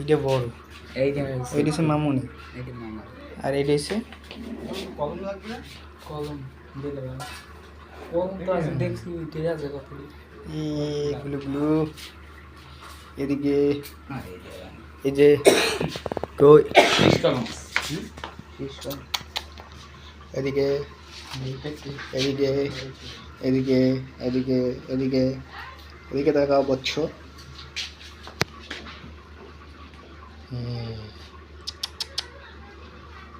এইটা বড় এইটা হচ্ছে মামুনি। এইটা মামা। আর এইটা হচ্ছে কলম দিলে ভালো। কলম তো আছে দেখছি ঠিক আছে কত এগুলো গুলো এদিকে। এই যে কই কলম। এদিকে। এদিকে। এদিকে। এদিকে। এদিকে। এদিকে দেখাও বচ্ছ 嗯。